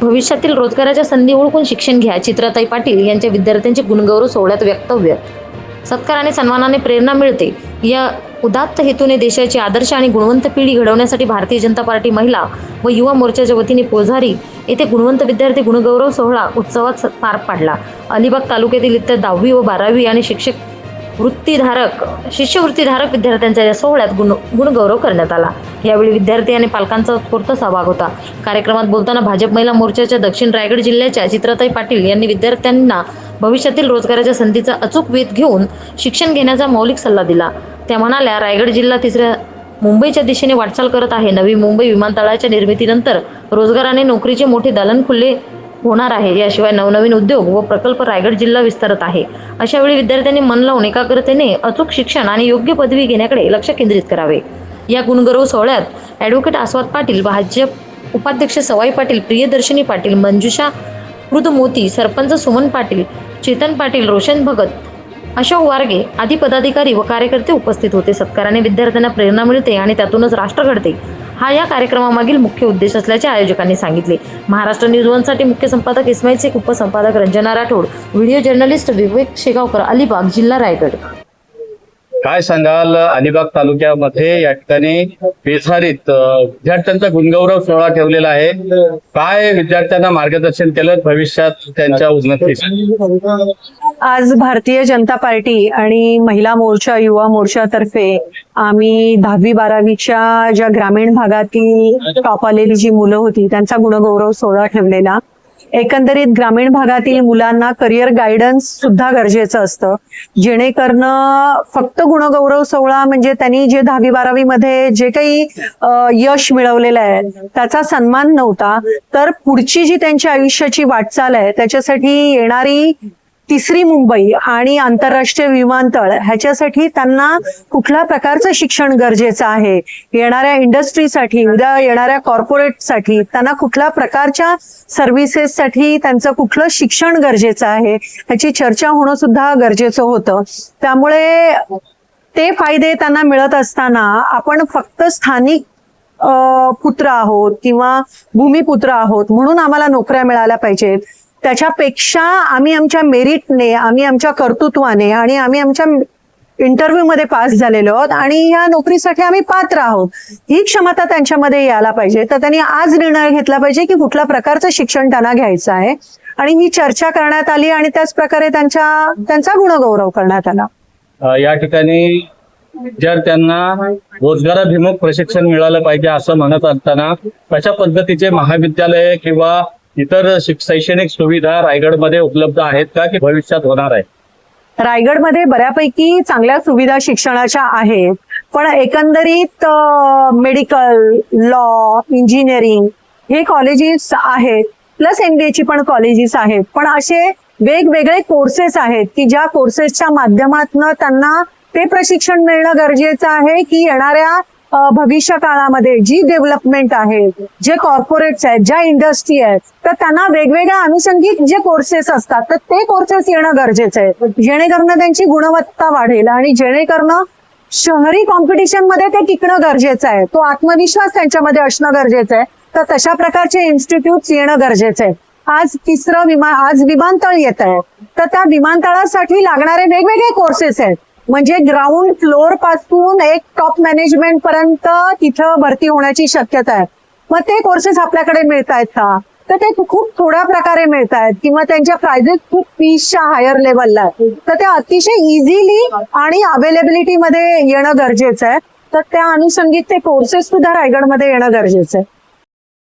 भविष्यातील रोजगाराच्या संधी ओळखून शिक्षण घ्या. चित्राताई पाटील यांच्या विद्यार्थ्यांचे गुणगौरव सोहळ्यात वक्तव्य सत्कार आणि सन्मानाने प्रेरणा मिळते. या उदात्त हेतूने देशाची आदर्श आणि गुणवंत पिढी घडवण्यासाठी भारतीय जनता पार्टी महिला व युवा मोर्चाच्या वतीने पोझारी येथे गुणवंत विद्यार्थी गुणगौरव सोहळा उत्सवात पार पाडला. अलिबाग तालुक्यातील इतर दहावी व बारावी आणि शिक्षक वृत्तीधारक शिष्यवृत्तीधारक विद्यार्थ्यांच्या या सोहळ्यात गुण गुणगौरव करण्यात आला. यावेळी विद्यार्थी आणि पालकांचा उत्स्फूर्त सहभाग होता. कार्यक्रमात बोलताना भाजप महिला मोर्चाच्या दक्षिण रायगड जिल्ह्याच्या चित्राताई पाटील यांनी विद्यार्थ्यांना भविष्यातील रोजगाराच्या संधीचा अचूक वेध घेऊन शिक्षण घेण्याचा मौलिक सल्ला दिला. त्या म्हणाल्या रायगड जिल्हा तिसऱ्या मुंबईच्या दिशेने वाटचाल करत आहे. नवी मुंबई विमानतळाच्या निर्मितीनंतर रोजगाराने नोकरीचे मोठे दालन खुले होणार आहे. याशिवाय नवनवीन उद्योग व प्रकल्प रायगड जिल्हा विस्तारत आहे. अशा वेळी विद्यार्थ्यांनी मन लावून एकाग्रतेने अचूक शिक्षण आणि योग्य पदवी घेण्याकडे लक्ष केंद्रित करावे. या गुणगौरव सोहळ्यात ॲडव्होकेट आस्वाद पाटील भाजप उपाध्यक्ष सवाई पाटील प्रियदर्शनी पाटील मंजुषा कृदमोती सरपंच सुमन पाटील चेतन पाटील रोशन भगत अशोक वारगे आदी पदाधिकारी व कार्यकर्ते उपस्थित होते. सत्काराने विद्यार्थ्यांना प्रेरणा मिळते आणि त्यातूनच राष्ट्र घडते. हा या कार्यक्रमामागील मुख्य उद्देश असल्याचे आयोजकांनी सांगितले. महाराष्ट्र न्यूज वनसाठी मुख्य संपादक इस्माईल शेख उपसंपादक रंजना राठोड व्हिडिओ जर्नलिस्ट विवेक शेगावकर अलिबाग जिल्हा रायगड. काय सांगाल? अलिबाग तालुक्यामध्ये या ठिकाणी बेसारीत विद्यार्थ्यांचा गुणगौरव सोहळा ठेवलेला आहे. काय विद्यार्थ्यांना मार्गदर्शन केलं? भविष्यात त्यांच्या उन्नती आज भारतीय जनता पार्टी आणि महिला मोर्चा युवा मोर्चातर्फे आम्ही दहावी बारावीच्या ज्या ग्रामीण भागातील टॉप आलेली जी मुलं होती त्यांचा गुणगौरव सोहळा ठेवलेला. एकंदरीत ग्रामीण भागातील मुलांना करिअर गायडन्स सुद्धा गरजेचं असतं. जेणेकरणं फक्त गुणगौरव सोहळा म्हणजे त्यांनी जे दहावी बारावी मध्ये जे काही यश मिळवलेलं आहे त्याचा सन्मान नव्हता तर पुढची जी त्यांच्या आयुष्याची वाटचाल आहे त्याच्यासाठी येणारी तिसरी मुंबई आणि आंतरराष्ट्रीय विमानतळ ह्याच्यासाठी त्यांना कुठल्या प्रकारचं शिक्षण गरजेचं आहे? येणाऱ्या इंडस्ट्रीसाठी उद्या येणाऱ्या कॉर्पोरेटसाठी त्यांना कुठल्या प्रकारच्या सर्व्हिसेससाठी त्यांचं कुठलं शिक्षण गरजेचं आहे? ह्याची चर्चा होणं सुद्धा गरजेचं होतं. त्यामुळे ते फायदे त्यांना मिळत असताना आपण फक्त स्थानिक पुत्र आहोत किंवा भूमिपुत्र आहोत म्हणून आम्हाला नोकऱ्या मिळाल्या पाहिजेत. त्याच्यापेक्षा आम्ही आमच्या मेरिटने आम्ही आमच्या कर्तृत्वाने आणि आम्ही आमच्या इंटरव्ह्यू मध्ये पास झालेलो आहोत आणि या नोकरीसाठी आम्ही पात्र आहोत. ही क्षमता त्यांच्यामध्ये यायला पाहिजे. तर त्यांनी आज निर्णय घेतला पाहिजे की कुठल्या प्रकारचं शिक्षण त्यांना घ्यायचं आहे. आणि ही चर्चा करण्यात आली आणि त्याच प्रकारे त्यांच्या त्यांचा गुणगौरव करण्यात आला. या ठिकाणी जर त्यांना रोजगाराभिमुख प्रशिक्षण मिळालं पाहिजे असं म्हणत असताना कशा पद्धतीचे महाविद्यालय किंवा इतर शैक्षणिक सुविधा रायगडमध्ये उपलब्ध आहेत का की भविष्यात होणार आहे? रायगडमध्ये बऱ्यापैकी चांगल्या सुविधा शिक्षणाच्या आहेत पण एकंदरीत मेडिकल लॉ इंजिनिअरिंग हे कॉलेजेस आहेत प्लस एमबीए ची पण कॉलेजेस आहेत. पण असे वेगवेगळे कोर्सेस आहेत की ज्या कोर्सेसच्या माध्यमातून त्यांना ते प्रशिक्षण मिळणं गरजेचं आहे की येणाऱ्या भविष्य काळामध्ये जी डेव्हलपमेंट आहे जे कॉर्पोरेट्स आहेत ज्या इंडस्ट्री आहेत तर त्यांना वेगवेगळ्या अनुषंगिक जे कोर्सेस असतात तर ते कोर्सेस येणं गरजेचं आहे. जेणेकरून त्यांची गुणवत्ता वाढेल आणि जेणेकरून शहरी कॉम्पिटिशनमध्ये ते टिकणं गरजेचं आहे. तो आत्मविश्वास त्यांच्यामध्ये असणं गरजेचं आहे. तर तशा प्रकारचे इन्स्टिट्यूट येणं गरजेचं आहे. आज तिसरं विमान आज विमानतळ येत आहे. तर त्या विमानतळासाठी लागणारे वेगवेगळे कोर्सेस आहेत. म्हणजे ग्राउंड फ्लोअरपासून एक टॉप मॅनेजमेंट पर्यंत तिथं भरती होण्याची शक्यता आहे. मग ते कोर्सेस आपल्याकडे मिळत आहेत का? तर ते खूप थोड्या प्रकारे मिळत आहेत किंवा त्यांच्या प्राइजेस खूप पीसच्या हायर लेवलला आहेत. तर ते अतिशय इझिली आणि अवेलेबिलिटी मध्ये येणं गरजेचं आहे. तर त्या अनुषंगिक ते कोर्सेस सुद्धा रायगडमध्ये येणं गरजेचं आहे.